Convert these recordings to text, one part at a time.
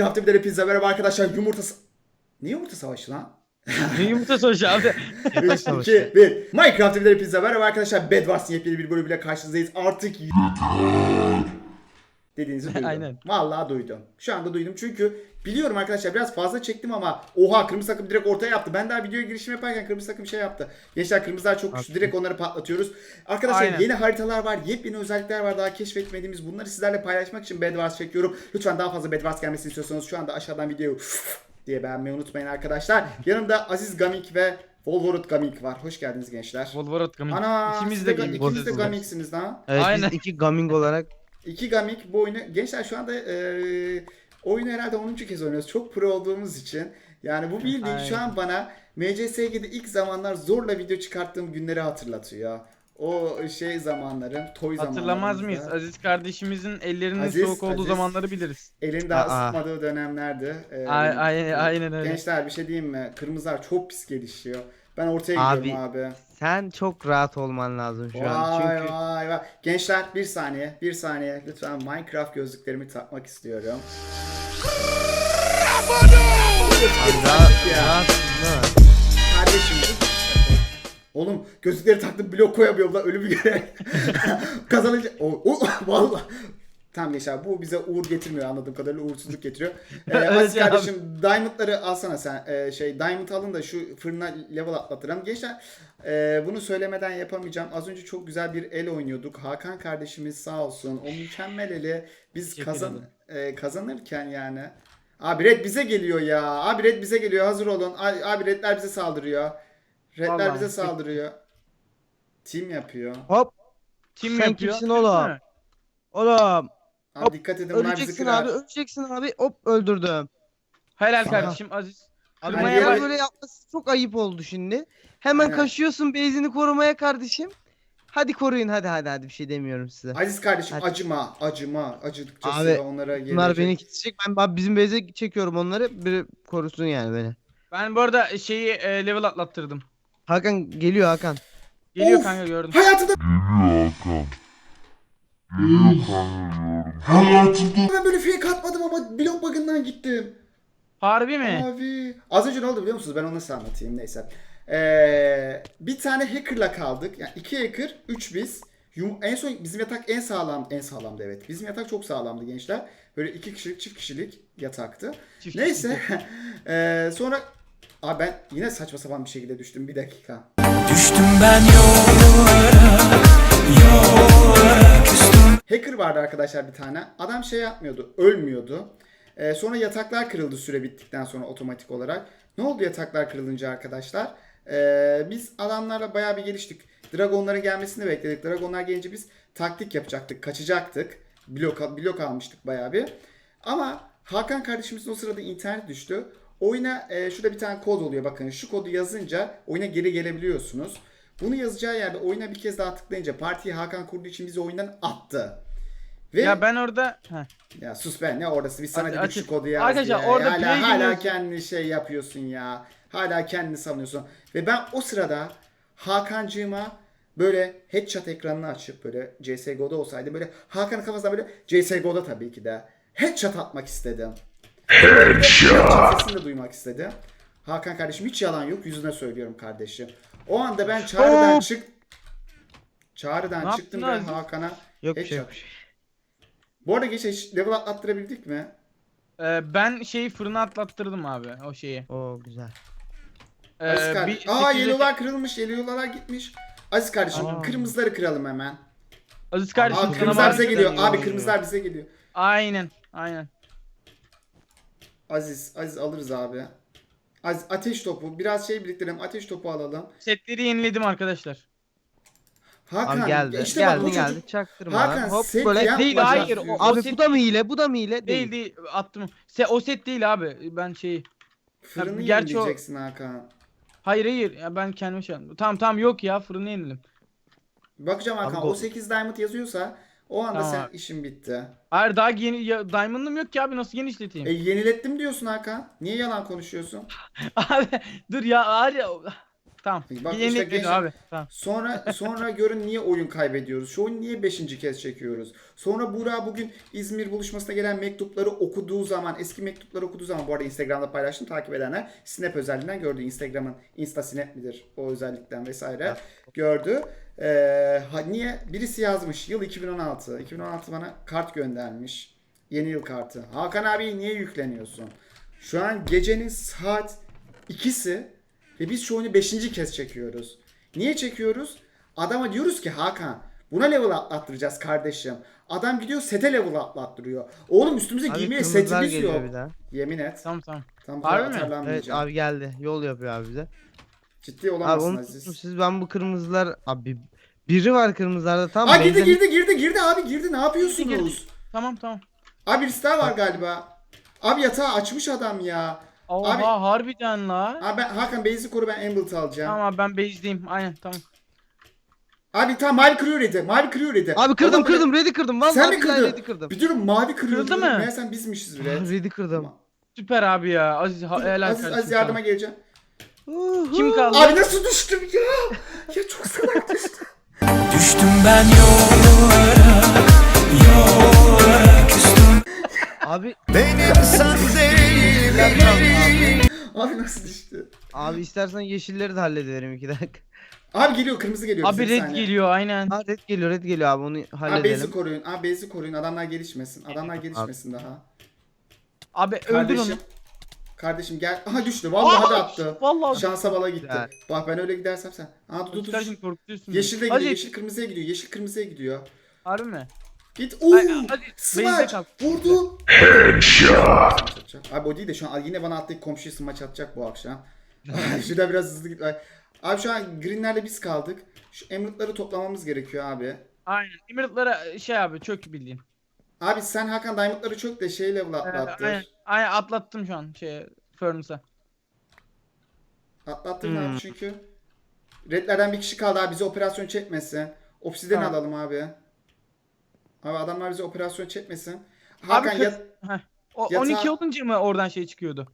Minecraft'ta bir de hepinize merhaba arkadaşlar. Yumurta... Ne yumurta savaşı lan? Ne yumurta sonucu abi. 3, 2, 1. Minecraft'ta bir de hepinize merhaba arkadaşlar. Bed Wars'ın yepyeni bir bölümüyle karşınızdayız. Artık dediğinizi duydum. Aynen. Vallahi duydum. Şu anda duydum çünkü biliyorum arkadaşlar biraz fazla çektim ama oha kırmızı takım direkt ortaya yaptı. Ben daha videoya girişim yaparken kırmızı takım şey yaptı. Gençler kırmızılar çok güçlü direkt onları patlatıyoruz. Arkadaşlar Aynen. yeni haritalar var, yepyeni özellikler var daha keşfetmediğimiz. Bunları sizlerle paylaşmak için Bed Wars çekiyorum. Lütfen daha fazla Bed Wars gelmesini istiyorsanız şu anda aşağıdan videoyu diye beğenmeyi unutmayın arkadaşlar. Yanımda Aziz Gamik ve Volvorut Gamik var. Hoş geldiniz gençler. Wolverot Gaming. Ana İkimiz de de, gaming ikiniz de. Gamiksiniz lan. Evet Aynen. biz iki gaming olarak İki Gamik bu oyunu gençler şu anda e, oyunu herhalde 10. kez oynuyoruz. Çok pro olduğumuz için. Yani bu bildiğin şu an bana MCSG'de ilk zamanlar zorla video çıkarttığım günleri hatırlatıyor. O şey zamanların, toy Hatırlamaz zamanlarımızda. mıyız? Aziz kardeşimizin ellerinin Aziz, soğuk olduğu Aziz. zamanları biliriz. Elinde Aa. ısıtmadığı dönemlerdi. E, Ay- aynen- aynen öyle. Gençler bir şey diyeyim mi? Kırmızılar çok pis gelişiyor. Ben ortaya Abi, gidiyorum abi. sen çok rahat olman lazım şu an. Vay Çünkü vay vay. Gençler bir saniye, bir saniye. Lütfen Minecraft gözlüklerimi takmak istiyorum. rahat, mi? Kardeşim. Oğlum gözlükleri taktım blok koyamıyorum da ölümü göre. Kazanınca... O, o, valla. Tamam gençler bu bize uğur getirmiyor anladığım kadarıyla uğursuzluk getiriyor. Ee, Evet Aziz kardeşim diamondları alsana sen. Ee, şey diamond alın da şu fırına level atlatırım. Gençler e, bunu söylemeden yapamayacağım. Az önce çok güzel bir el oynuyorduk. Hakan kardeşimiz sağ olsun. O mükemmel eli biz kazan e, kazanırken yani. Abi red bize geliyor ya. Abi red bize geliyor. Hazır olun. Abi abi redler bize saldırıyor. Redler Vallahi. bize saldırıyor. Team yapıyor. Hop Kim Sen yapıyor? kimsin oğlum? oğlum Abi Hop, dikkat edin bunlar bizi öleceksin kırar. abi öleceksin abi hop öldürdüm. Helal Sana- kardeşim Aziz. Abi Kırmaya ya- ya bak. böyle yapması çok ayıp oldu şimdi. Hemen Aynen. kaşıyorsun base'ini korumaya kardeşim. Hadi koruyun hadi hadi hadi bir şey demiyorum size. Aziz kardeşim Hadi. acıma, acıma. Acıdıkça Abi, sıra onlara gelecek. Bunlar beni kesecek. Ben abi bizim base'e çekiyorum onları. Biri korusun yani beni. Ben bu arada şeyi e, level atlattırdım. Hakan geliyor Hakan. Geliyor Of! kanka gördüm. Hayatımda Geliyor Hakan. Geliyor kanka diyorum. Hayatımda ben böyle fake atmadım ama blok bug'ından gittim. Harbi mi? Abi. Az önce ne oldu biliyor musunuz? Ben onu nasıl anlatayım neyse. Ee, bir tane hacker'la kaldık. Yani iki hacker, üç biz. Yum- en son bizim yatak en sağlam, en sağlamdı evet. Bizim yatak çok sağlamdı gençler. Böyle iki kişilik, çift kişilik yataktı. Çift Neyse. Ee, sonra Abi ben yine saçma sapan bir şekilde düştüm. Bir dakika. Düştüm ben yollara, yollara küstüm. Hacker vardı arkadaşlar bir tane. Adam şey yapmıyordu. Ölmüyordu. Ee, sonra yataklar kırıldı süre bittikten sonra otomatik olarak. Ne oldu yataklar kırılınca arkadaşlar? Ee, biz adamlarla bayağı bir geliştik. Dragonların gelmesini bekledik. Dragonlar gelince biz taktik yapacaktık. Kaçacaktık. Blok, blok almıştık bayağı bir. Ama Hakan kardeşimizin o sırada internet düştü. Oyuna e, şurada bir tane kod oluyor. Bakın şu kodu yazınca oyuna geri gelebiliyorsunuz. Bunu yazacağı yerde oyuna bir kez daha tıklayınca partiyi Hakan kurduğu için bizi oyundan attı. Ve Ya ben orada Heh. ya sus be ne orası biz sana Hadi dedik şu kodu yaz Arkadaşlar, ya. orada hala, hala kendini şey yapıyorsun ya. Hala kendini savunuyorsun. Ve ben o sırada Hakan'cığıma böyle headshot ekranını açıp böyle CSGO'da olsaydı böyle Hakan'ın kafasına böyle CSGO'da tabii ki de headshot atmak istedim. Headshot. Sesini de duymak istedim. Hakan kardeşim hiç yalan yok yüzüne söylüyorum kardeşim. O anda ben çağrıdan çık Çağrıdan Ne çıktım ve yaptın Aziz? Hakan'a Yok bir şey headshot. yok. Bu arada geç hiç level atlattırabildik mi? e, ben şeyi fırına atlattırdım abi o şeyi. Oo güzel. E, Aziz kardeş. bir Aa 800'e yellow'lar kırılmış, yellow'lar gitmiş. Aziz kardeşim Aa. kırmızıları kıralım hemen. Aziz kardeşim Aa sana kırmızılar bize geliyor. Abi oluyor. kırmızılar bize geliyor. Aynen aynen. Aziz, Aziz alırız abi. Aziz ateş topu. Biraz şey biriktirelim. Ateş topu alalım. Setleri yeniledim arkadaşlar. Hakan Abi geldi. işte bak geldi bu geldi. çocuk Çaktırma Hakan. Hop set böyle. yapma Değil, canım. hayır, o- Abi set- bu da mı hile? Bu da mı hile? Değil değil attım. Se, o set değil abi. Ben şeyi Fırını gerçi o- yenileyeceksin Hakan. Hayır hayır ya ben kendime şey yaptım. Tamam tamam yok ya fırını yeniledim. Bakacağım Hakan. Abi o bu- 8 diamond yazıyorsa o anda Tamam sen abi. işin bitti. Hayır daha yeni ya, diamond'ım yok ki abi nasıl genişleteyim? E yenilettim diyorsun Hakan. Niye yalan konuşuyorsun? Abi dur ya var ya Tamam. Bak işte gençler- abi. Tamam. Sonra sonra görün niye oyun kaybediyoruz. Şu oyunu niye 5. kez çekiyoruz. Sonra Buğra bugün İzmir buluşmasına gelen mektupları okuduğu zaman, eski mektupları okuduğu zaman bu arada Instagram'da paylaştım takip edenler Snap özelliğinden gördü. Instagram'ın Insta Snap midir o özellikten vesaire gördü. Ee, ha, niye? Birisi yazmış yıl 2016. 2016 bana kart göndermiş. Yeni yıl kartı. Hakan abi niye yükleniyorsun? Şu an gecenin saat ikisi ve biz şu oyunu 5. kez çekiyoruz. Niye çekiyoruz? Adama diyoruz ki Hakan buna level atlattıracağız kardeşim. Adam gidiyor sete level atlattırıyor. Oğlum üstümüze Abi giymeye setimiz yok. bir daha. Yemin et. Tamam tamam. Tam Harbi mi? Evet abi geldi. Yol yapıyor abi bize. Ciddi Abi olamazsın onu Aziz. tuttum siz ben bu kırmızılar abi biri var kırmızılarda tam Aa girdi girdi girdi girdi abi girdi ne yapıyorsunuz? Girdi, girdi. Tamam tamam. Abi birisi daha var galiba. Abi yatağı açmış adam ya. Oha Abi- harbiden la. Abi ben Hakan base'i koru ben Amblet alacağım. Tamam abi ben base'deyim. Aynen tamam. Abi tamam mavi kırıyor dedi. Mavi kırıyor dedi. Abi kırdım Adam kırdım ready kırdım. Vallahi Sen mi billahi kırdın? ready kırdım. Bir diyorum mavi kırıyor. Kırıldı mı? Meğersem bizmişiz Ah, Red. Ready kırdım. Süper abi ya. Aziz ha, helal Aziz, kardeşim Aziz yardıma geleceğim. Kim kaldı? Abi nasıl düştüm ya? ya çok salak düştüm. Düştüm ben yollara Yollara küstüm Abi Benim sen değil Abi nasıl düştü? abi istersen yeşilleri de hallederim iki dakika. Abi geliyor kırmızı geliyor. Abi red saniye. geliyor aynen. Ha red geliyor red geliyor abi onu Abi base'i halledelim. koruyun. Abi base'i koruyun. Adamlar gelişmesin. Adamlar gelişmesin daha. Abi öldür Kardeşim. onu. Kardeşim gel. Aha düştü. Vallahi da attı. Vallahi. Şansa bala gitti. Güzel. Bak ben öyle gidersem sen. Aa dur dur dur. Kardeşim korkutuyorsun. Yeşil de gidiyor. Hadi. Yeşil kırmızıya gidiyor. Yeşil kırmızıya gidiyor. Harbi mi? Git. Oo! Smaç! Vurdu. Headshot. Abi o değil de şu an yine bana atlayıp komşuya smaç atacak bu akşam. Şurada biraz hızlı git. Ay. Abi şu an greenlerle biz kaldık. Şu emerald'ları toplamamız gerekiyor abi. Aynen. Emerald'lara şey abi çök bildiğin. Abi sen Hakan diamond'ları çök de şey level atlattır. aynen. Aynen atlattım şu an şeye Furnace'a. Atlattır Hmm. abi çünkü. Redlerden bir kişi kaldı abi bize operasyon çekmesin. Obsidian Tamam. alalım abi. Abi adamlar bize operasyon çekmesin. Abi Hakan, kız- yat- Heh. O Yatağa- 12 olunca mı oradan şey çıkıyordu?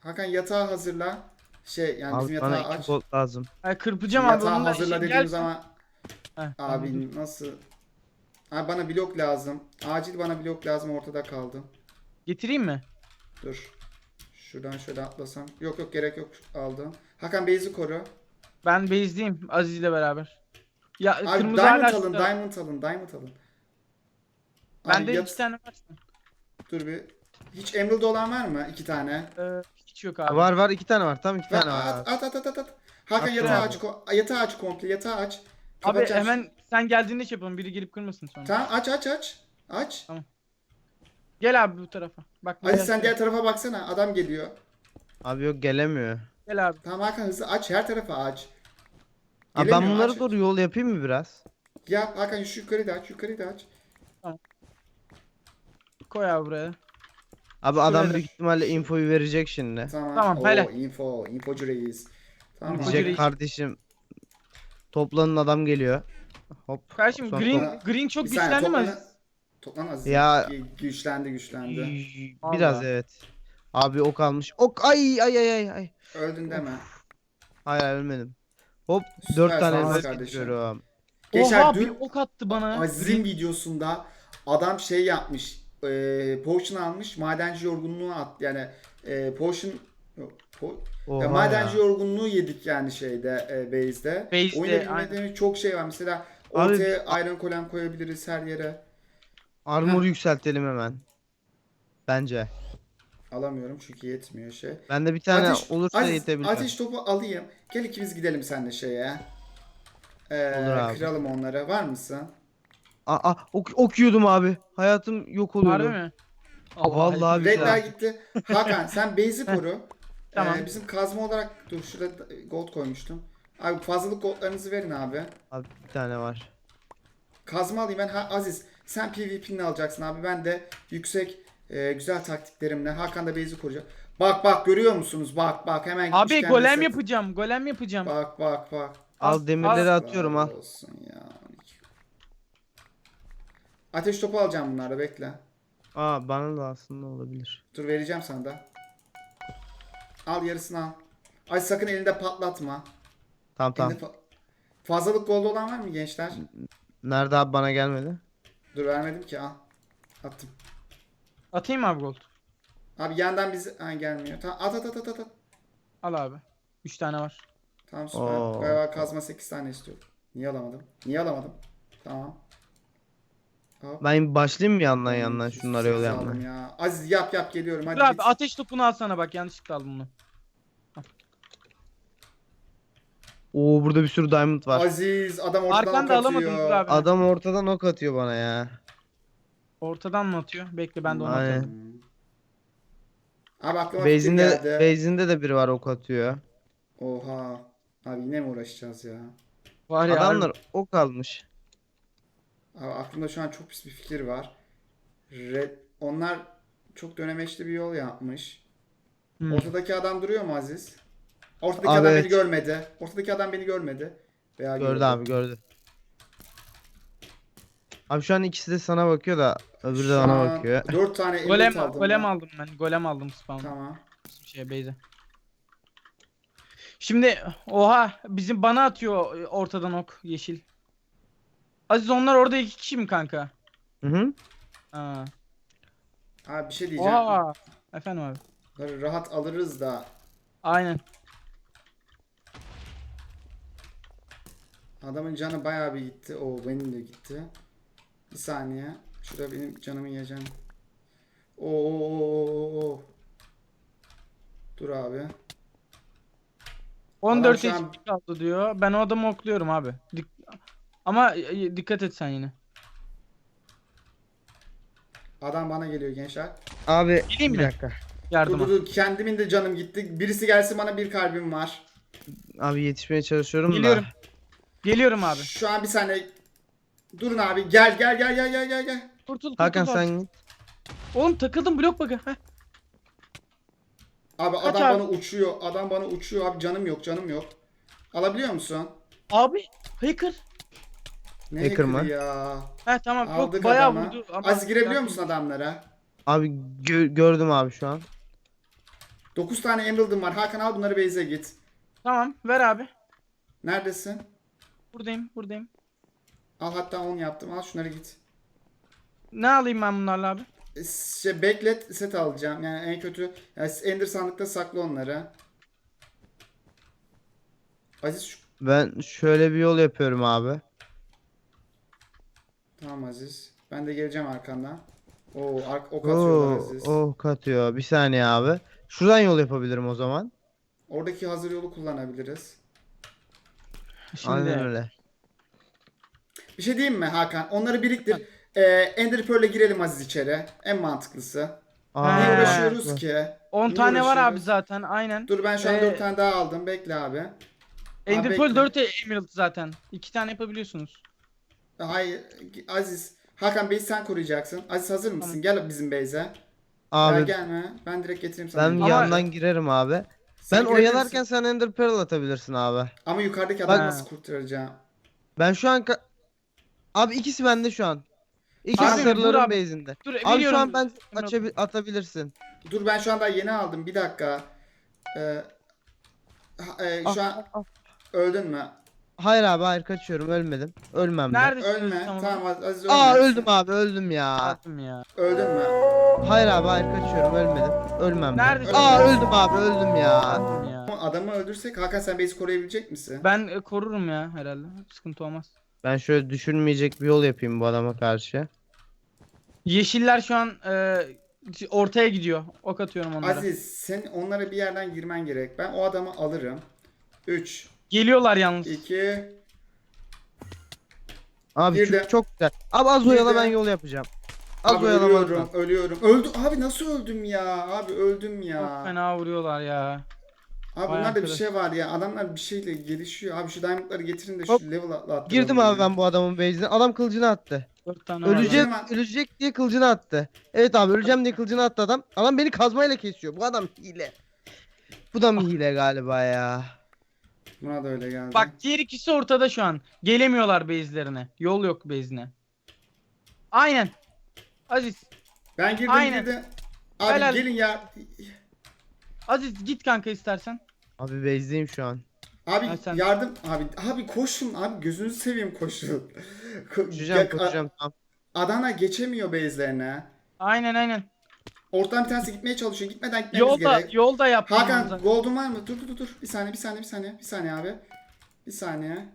Hakan yatağı hazırla. Şey yani bizim Abi bana yatağı iki aç. gold lazım. Ay kırpacağım abi Yatağı da hazırla şey, dediğim gel- zaman Heh, abi anladım. nasıl? Abi bana blok lazım. Acil bana blok lazım ortada kaldım. Getireyim mi? Dur. Şuradan şöyle atlasam. Yok yok gerek yok aldım. Hakan base'i koru. Ben base'deyim Aziz ile beraber. Ya Abi kırmızı diamond hala alın, şurada. diamond alın, diamond alın. Abi Bende yat- iki tane var. Dur bir. Hiç emerald olan var mı? İki tane. Ee, hiç yok abi. Var var iki tane var tam iki Ver, tane var. at, at at at at at. Hakan Attım yatağı abi. aç, ko- yatağı aç komple, yatağı aç. Abi Kapatacağım hemen sen geldiğinde şey yapalım. Biri gelip kırmasın sonra. Tamam aç aç aç. Aç. Gel abi bu tarafa. Bak Hadi buraya sen şey- diğer tarafa baksana. Adam geliyor. Abi yok gelemiyor. Gel abi. Tamam Hakan hızlı aç. Her tarafa aç. Abi ben Gelemiyor, bunları aç. doğru yol yapayım mı biraz? Yap Hakan şu yukarıyı da aç. Yukarıyı da aç. Koy abi buraya. Abi adam büyük ihtimalle infoyu verecek şimdi. Tamam. Tamam, Oo, helal. info. Infocu reis. Tamam. Infocu Diyecek reis. kardeşim. Toplanın adam geliyor. Hop. Kardeşim sonra- Green Green çok Bir saniye, güçlendi mi? toplanı- Aziz? Toplan az. Ya- Güçlendi güçlendi. Biraz Allah. evet. Abi ok almış. Ok ay ay ay ay ay. Öldün deme. Hayır ölmedim. Hop Süper, 4 sağ tane ol elmas kardeşim. getiriyorum. Geçen Oha dün bir ok attı bana. Aziz'in videosunda adam şey yapmış. E, potion almış. Madenci yorgunluğu at. Yani e, potion yok, po- Oha ya ya. madenci yorgunluğu yedik yani şeyde e, base'de. Base'de, Oyunda bilmediğimiz çok şey var. Mesela Abi- ortaya iron golem koyabiliriz her yere. Armor yükseltelim hemen. Bence. Alamıyorum çünkü yetmiyor şey. Bende bir tane Ateş- olursa Aziz, yetebilir. Ateş topu alayım. Gel ikimiz gidelim seninle şeye. Ee, Olur abi. Kıralım onları. Var mısın? Aa, aa ok, ok yiyordum abi. Hayatım yok oluyordu. Harbi mi? Aa, vallahi bir Redler gitti. Hakan sen base'i koru. Tamam. Ee, bizim kazma olarak dur şurada gold koymuştum. Abi fazlalık goldlarınızı verin abi. Abi bir tane var. Kazma alayım ben. Ha, Aziz sen PvP'ni alacaksın abi. Ben de yüksek e, güzel taktiklerimle Hakan da base'i koruyacak. Bak bak görüyor musunuz? Bak bak hemen Abi kendisi. golem yapacağım. Golem yapacağım. Bak bak bak. Al Az- demirleri az- atıyorum al. Olsun ya. Ateş topu alacağım bunları bekle. Aa bana da aslında olabilir. Dur vereceğim sana da. Al yarısını al. Ay sakın elinde patlatma. Tamam tamam. Ender fa- Fazlalık gold olan var mı gençler? Nerede abi bana gelmedi? Dur vermedim ki al. Attım. Atayım mı abi gold? Abi yandan bizi ha, gelmiyor. Tamam at at at at at. at. Al abi. 3 tane var. Tamam süper. Oo. Galiba kazma 8 tane istiyorum. Niye alamadım? Niye alamadım? Tamam. Hop. Ben başlayayım mı yandan yandan şunları sus, aldım yapmaya? ya. Aziz yap yap geliyorum hadi. Dur abi git. ateş topunu alsana bak yanlışlıkla aldım bunu. Oo burada bir sürü diamond var. Aziz adam ortadan Arkanda ok alamadım atıyor. dur abi. Adam ortadan ok atıyor bana ya. Ortadan mı atıyor? Bekle ben de onu Aynen. atarım. Abi aklıma fikir Base'inde, geldi. base'inde de biri var ok atıyor. Oha. Abi yine mi uğraşacağız ya? Var ya Adamlar ok almış. Abi aklımda şu an çok pis bir fikir var. Red... Onlar çok dönemeçli bir yol yapmış. Hmm. Ortadaki adam duruyor mu Aziz? Ortadaki Abi adam evet. beni görmedi. Ortadaki adam beni görmedi. Veya Gördü gördü. abi gördü. Abi şu an ikisi de sana bakıyor da öbürü de bana an bakıyor. Dört tane elit Golem, aldım. golem ben. aldım ben. Golem aldım spawn. Tamam. Şey base'e. Şimdi oha bizim bana atıyor ortadan ok yeşil. Aziz onlar orada iki kişi mi kanka? Hı hı. Ha. Abi bir şey diyeceğim. Oha. Efendim abi. Böyle rahat alırız da. Aynen. Adamın canı bayağı bir gitti. Oo benim de gitti. Bir saniye. Şurada benim canımı yiyeceğim. Oo. Dur abi. 14 şu an- HP kaldı diyor. Ben o adamı okluyorum abi. Dik- Ama e, dikkat et sen yine. Adam bana geliyor gençler. Abi Geleyim bir mi? dakika. Dur Yardıma. dur dur. Kendimin de canım gitti. Birisi gelsin bana bir kalbim var. Abi yetişmeye çalışıyorum Geliyorum. da. Geliyorum abi. Şu an bir saniye. Durun abi. Gel gel gel gel gel gel gel. Kurtul kurtul. Hakan bak. sen git. Oğlum takıldım blok bug'ı. Heh. Abi Kaç adam abi? bana uçuyor. Adam bana uçuyor abi. Canım yok canım yok. Alabiliyor musun? Abi hacker. Ne Hacker mı? ya. He tamam Aldık yok bayağı adamı. vurdu. Ama Az girebiliyor musun adamlara? Abi gö- gördüm abi şu an. 9 tane emerald'ım var. Hakan al bunları base'e git. Tamam ver abi. Neredesin? Buradayım buradayım. Al hatta 10 yaptım. Al şunları git. Ne alayım ben bunlarla abi? E, Şey, beklet set alacağım. Yani en kötü yani Ender sandıkta sakla onları. Aziz şu... Ben şöyle bir yol yapıyorum abi. Tamam Aziz. Ben de geleceğim arkandan. Oo, ark ok atıyorlar Oo, Aziz. ok atıyor. Bir saniye abi. Şuradan yol yapabilirim o zaman. Oradaki hazır yolu kullanabiliriz. Şimdi Aynen öyle. Bir şey diyeyim mi Hakan? Onları biriktir. Ee, Ender Pearl'e girelim Aziz içeri. En mantıklısı. Aa, Niye uğraşıyoruz ki? 10 Niye tane var abi zaten aynen. Dur ben şu an Ee, 4 tane daha aldım. Bekle abi. Ender Abi Pearl bekle. 4 Emerald zaten. 2 tane yapabiliyorsunuz. Hayır Aziz. Hakan Bey'i sen koruyacaksın. Aziz hazır mısın? Gel bizim base'e. Abi Gel gelme. Ben direkt getireyim sana. ben Ama, yandan girerim abi. sen Ben girebilirsin. oyalarken sen Ender Pearl atabilirsin abi. Ama yukarıdaki adamı Bak- nasıl kurtaracağım? Ben şu an ka- Abi ikisi bende şu an. İkisi Abi, vur sarıların abi. base'inde. Dur Abi şu an ben açabil atabilirsin. Dur ben şu anda yeni aldım. Bir dakika. Ee, ha- e, şu Ah, an ah. öldün mü? Hayır abi hayır kaçıyorum ölmedim. Ölmem de. Neredesiniz? Ölme. Tamam. Tamam Aziz ölme. Aa öldüm abi öldüm ya. Attım ya. Öldün mü? Hayır abi hayır kaçıyorum ölmedim. Ölmem de. Neredesin? Aa öldüm abi öldüm ya. Attım ya. Ama Adamı öldürsek Hakan sen base'i koruyabilecek misin? Ben e, korurum ya herhalde. Sıkıntı olmaz. Ben şöyle düşürmeyecek bir yol yapayım bu adama karşı. Yeşiller şu an e, ortaya gidiyor. Ok atıyorum onlara. Aziz sen onlara bir yerden girmen gerek. Ben o adamı alırım. 3, Geliyorlar yalnız. 2, Abi Bir çok, de- çok güzel. Abi az Bir oyala de- ben yol yapacağım. Az Abi oyala ölüyorum, ölüyorum. Öldü. Abi nasıl öldüm ya? Abi öldüm Çok ya. fena vuruyorlar ya. Abi Vay bunlarda bir arkadaş. şey var ya. Adamlar bir şeyle gelişiyor. Abi şu diamondları getirin de Hop. şu level atlattıralım. Girdim abi ben bu adamın base'ine. Adam kılıcını attı. 4 tane var. Ölecek, Hemen- ölecek diye kılıcını attı. Evet abi öleceğim diye kılıcını attı adam. Adam beni kazmayla kesiyor. Bu adam hile. Bu da mı hile galiba ya? Buna da öyle geldi. Bak diğer ikisi ortada şu an. Gelemiyorlar base'lerine. Yol yok base'ine. Aynen. Aziz. ben girdim Aynen. girdim. Abi Helal. gelin ya. Aziz git kanka istersen. Abi base'deyim şu an. Abi Ha, sen- yardım abi abi koşun abi gözünüzü seveyim koşun. Ko- Koşacağım ya- koşacağım tamam. Adana geçemiyor base'lerine. Aynen aynen. Ortadan bir tanesi gitmeye çalışıyor. Gitmeden gitmemiz Yolda gerek. yolda yaptım. Hakan zaten. gold'un var mı? Dur dur dur dur. Bir saniye bir saniye bir saniye. Bir saniye abi. Bir saniye.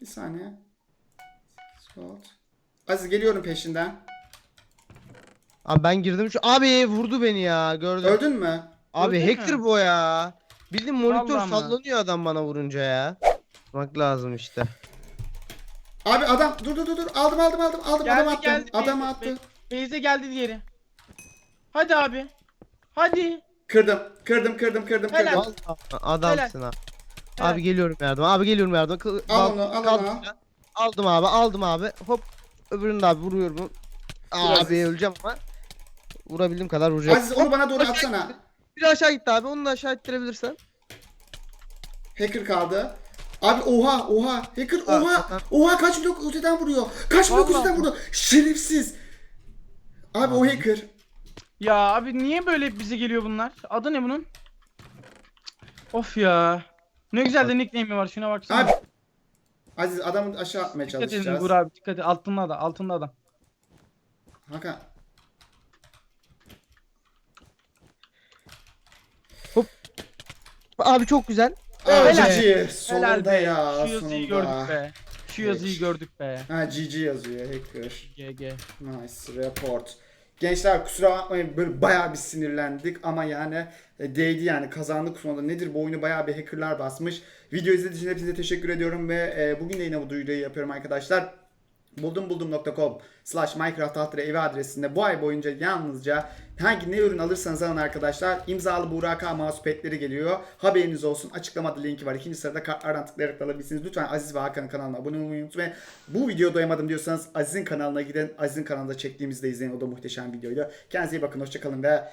Bir saniye. Gold. Aziz geliyorum peşinden. Abi ben girdim şu. Abi vurdu beni ya gördüm. Öldün mü? Abi Öldün hacker mü? bu ya. Bildiğin monitör Vallahi mi? sallanıyor adam bana vurunca ya. Bak lazım işte. Abi adam dur dur dur dur. Aldım aldım aldım aldım. Geldi, adam attı. geldi. Adam attı. Bey- Beyze geldi diğeri. Hadi abi. Hadi. Kırdım. Kırdım kırdım kırdım Helal. kırdım. Vallahi adamsın abi. Helal. Abi geliyorum yardıma. Abi geliyorum yardıma. Kı- Al bak- onu, al kaldım onu. Aldım abi aldım abi. Hop. Öbürünü de abi vuruyorum. Biraz- Abi öleceğim ama. Vurabildiğim kadar vuracağım. Aziz onu bana doğru atsana. Bir aşağı gitti abi. Onu da aşağı ittirebilirsen. Hacker kaldı. Abi oha oha. Hacker Ha, oha. tamam. Oha kaç blok öteden vuruyor. Kaç blok Vallahi. öteden vuruyor. Şerefsiz. Abi o hacker. Ya abi niye böyle bize geliyor bunlar? Adı ne bunun? Of ya. Ne güzel de nickname'i var şuna baksana. Abi. Aziz adamı aşağı atmaya dikkat edin çalışacağız. Abi dikkat et. Altında adam altında adam. Hakan. Abi çok güzel. Aa, Helal. GG. Helal Sonunda be. ya. Şu yazıyı sonunda. gördük be. Şu yazıyı gördük be. Ha GG yazıyor hacker. GG. Nice report. Gençler kusura bakmayın böyle bayağı bir sinirlendik ama yani e, değdi yani kazandık sonunda. Nedir bu oyunu bayağı bir hackerlar basmış. Video izlediğiniz için hepinize teşekkür ediyorum ve e, bugün de yine bu duyuruyu yapıyorum arkadaşlar. Buldumbuldum.com slash Minecraft alt evi adresinde bu ay boyunca yalnızca hangi ne ürün alırsanız alın arkadaşlar imzalı Burak mousepad'leri geliyor. Haberiniz olsun. Açıklamada linki var. İkinci sırada kartlardan tıklayarak da alabilirsiniz. Lütfen Aziz ve Hakan'ın kanalına abone olmayı unutmayın. Bu videoya doyamadım diyorsanız Aziz'in kanalına gidin. Aziz'in kanalında çektiğimizde izleyin. O da muhteşem videoydu. Kendinize iyi bakın. Hoşçakalın ve